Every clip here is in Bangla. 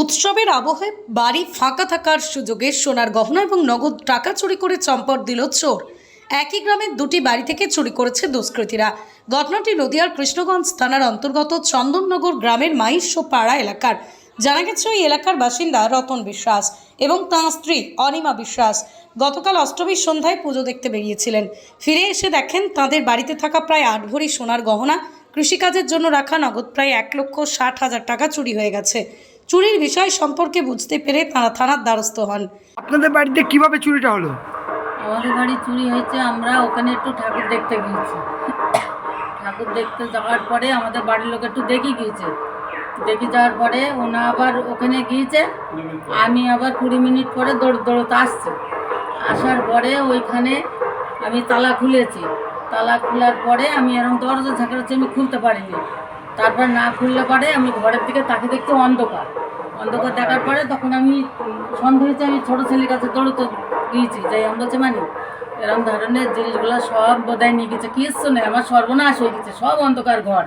উৎসবের আবহে বাড়ি ফাঁকা থাকার সুযোগে সোনার গহনা এবং নগদ টাকা চুরি করে চম্পট দিল চোর। একই গ্রামের দুটি বাড়ি থেকে চুরি করেছে দুষ্কৃতীরা। ঘটনাটি নদিয়ার কৃষ্ণগঞ্জ থানার অন্তর্গত চন্দননগর গ্রামের মাইশ পাড়া এলাকার। জানা গেছে, ওই এলাকার বাসিন্দা রতন বিশ্বাস এবং তাঁর স্ত্রী অনিমা বিশ্বাস গতকাল অষ্টমীর সন্ধ্যায় পুজো দেখতে বেরিয়েছিলেন। ফিরে এসে দেখেন, তাদের বাড়িতে থাকা প্রায় আট ভরি সোনার গহনা, কৃষিকাজের জন্য রাখা নগদ প্রায় এক লক্ষ ষাট হাজার টাকা চুরি হয়ে গেছে। চুরির বিষয় সম্পর্কে বুঝতে পেরে তারা থানার দ্বারস্থ হন। আপনাদের বাড়িতে কীভাবে চুরিটা হলো? আমাদের বাড়ি চুরি হয়েছে আমরা ওখানে একটু ঠাকুর দেখতে গিয়েছি। ঠাকুর দেখতে যাওয়ার পরে আমাদের বাড়ির লোক একটু দেখে গিয়েছে। দেখে যাওয়ার পরে ওনা আবার ওখানে গিয়েছে আমি আবার কুড়ি মিনিট পরে দৌড় দৌড়তে আসছে। আসার পরে ওইখানে আমি তালা খুলেছি। তালা খোলার পরে আমি এরকম দরজা ঝাঁকড়াচ্ছি আমি খুলতে পারিনি। তারপর না খুললে পরে আমি ঘরের দিকে তাকে দেখছি অন্ধকার। অন্ধকার দেখার পরে তখন আমি সন্ধ্যা হয়েছে আমি ছোটো ছেলের কাছে দৌড়তে গিয়েছি যাই আমি বলছি মানে। এরকম ধরনের জিনিসগুলো সব বোধহয় নিয়ে গেছে কিচ্ছু নেই আমার সর্বনাশ হয়ে গেছে সব অন্ধকার ঘর।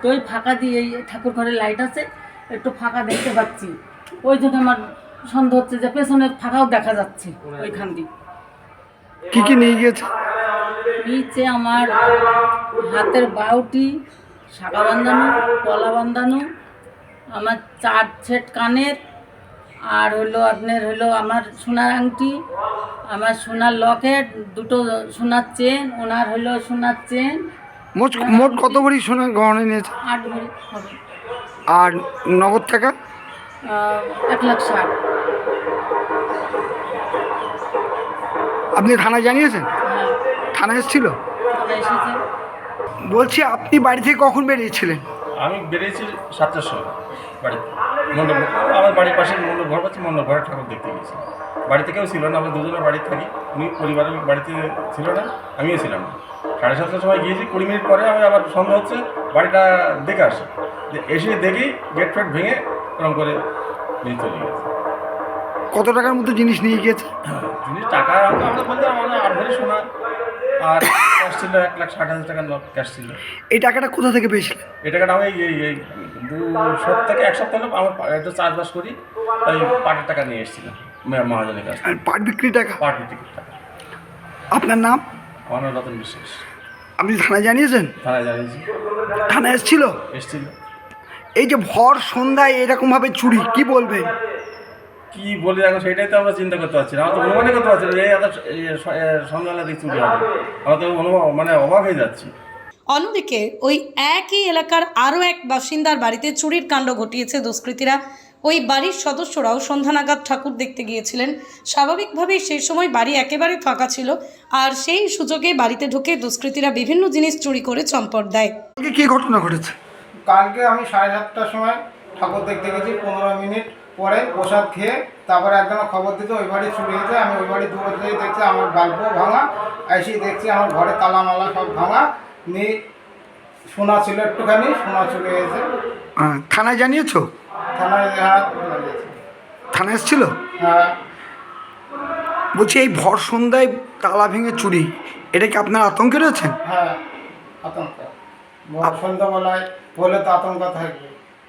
তো ওই ফাঁকা দিয়ে এই ঠাকুর ঘরের লাইট আছে একটু ফাঁকা দেখতে পাচ্ছি। ওই জন্য আমার সন্দেহ হচ্ছে যে পেছনে ফাঁকাও দেখা যাচ্ছে ওইখান দিয়ে। কি কি নিয়ে গিয়েছে? নিচে আমার হাতের বাউটি শাখা বান্ধানো কলা বান্ধানো আমার চার সেট কানের আর হলো আপনার হলো আমার সোনার আংটি আমার সোনার লকেট দুটো সোনার চেন ওনার হলো সোনার চেন। মোট মোট কত ভরি সোনার গহনা নিয়েছে? আট ভরি হবে। আর নগদ টাকা? এক লাখ ষাট। আপনি থানায় জানিয়েছেন? হ্যাঁ। থানায় এসেছিল? তারা এসেছে। বলছি আপনি বাড়ি থেকে কখন বেরিয়েছিলেন? আমি বেরিয়েছি সাতটার সময় বাড়ি মণ্ডপ আমার বাড়ির পাশে মণ্ডপ ঘর পাচ্ছি মণ্ডপ ঘরে ঠাকুর দেখতে গেছি বাড়িতে কেউ ছিল না আমি দুজনের বাড়িতে থাকি। উনি পরিবারের বাড়িতে ছিল না আমিও ছিলাম না। সাড়ে সাতটার সময় গিয়েছি কুড়ি মিনিট পরে আমি আবার সন্ধ্যা হচ্ছে বাড়িটা দেখে আসি। এসে দেখি গেট ফেট ভেঙে এরকম করে নিয়ে চলে গেছে। কত টাকার মতো জিনিস নিয়ে গিয়েছে? জিনিস টাকা আমরা বলতে আমার আর ভরি শোনা আর ক্যাশ ছিল এক লাখ ষাট হাজার টাকার ক্যাশ ছিল। এই টাকাটা কোথা থেকে পেয়েছিলেন এই টাকাটা আমি এই এই দু সপ্তাহ থেকে এক সপ্তাহ হলো আমার একটু চাষবাস করি তাই পাটের টাকা নিয়ে এসেছিলাম মহাজনের কাছে আর পাট বিক্রি টাকা? পাট টিকিট টাকা। আপনার নাম? আমার নাম রতন বিশ্বাস। আপনি থানায় জানিয়েছেন? থানায় জানিয়েছি। থানায় এসেছিল? এসেছিল। এই যে ভর সন্ধ্যায় এরকমভাবে চুরি কি বলবেন? কি বলি এখন সেটাই তো আমরা চিন্তা করতে পারছি না। আমরা তো অনুমানই করতে পারছি না যে এই এত সন্ধ্যাবেলা দিক চুরি হবে আমরা তো অনুমান মানে অবাক হয়ে যাচ্ছি। অন্যদিকে ওই একই এলাকার আরও এক বাসিন্দার বাড়িতে চুরির কাণ্ড ঘটিয়েছে দুষ্কৃতীরা। ওই বাড়ির সদস্যরাও সন্ধ্যা নাগাদ ঠাকুর দেখতে গিয়েছিলেন। স্বাভাবিকভাবেই সেই সময় বাড়ি একেবারে ফাঁকা ছিল আর সেই সুযোগে বাড়িতে ঢুকে দুষ্কৃতীরা বিভিন্ন জিনিস চুরি করে চম্পট দেয়। আজকে কি ঘটনা ঘটেছে? কালকে আমি সাড়ে সাতটার সময় ঠাকুর দেখতে গেছি পনেরো মিনিট পরে প্রসাদ খেয়ে তারপরে একজন খবর দিতে ওই বাড়ি চুরি হয়েছে আমি ওই বাড়ি দৌড়তে যেয়ে দেখছি আমার বাল্বও ভাঙা এসে দেখছি আমার ঘরে তালা মালা সব ভাঙা নিয়ে সোনা ছিল একটুখানি সোনা চলে গেছে। থানায় জানিয়েছো? থানায় থানায় এসেছিল? হ্যাঁ। বলছি এই ভর সন্ধ্যায় তালা ভেঙে চুরি এটা কি আপনার আতঙ্কে রয়েছেন? হ্যাঁ আতঙ্ক। ভোর সন্ধ্যাবেলায় বলে তো আতঙ্ক থাকবে।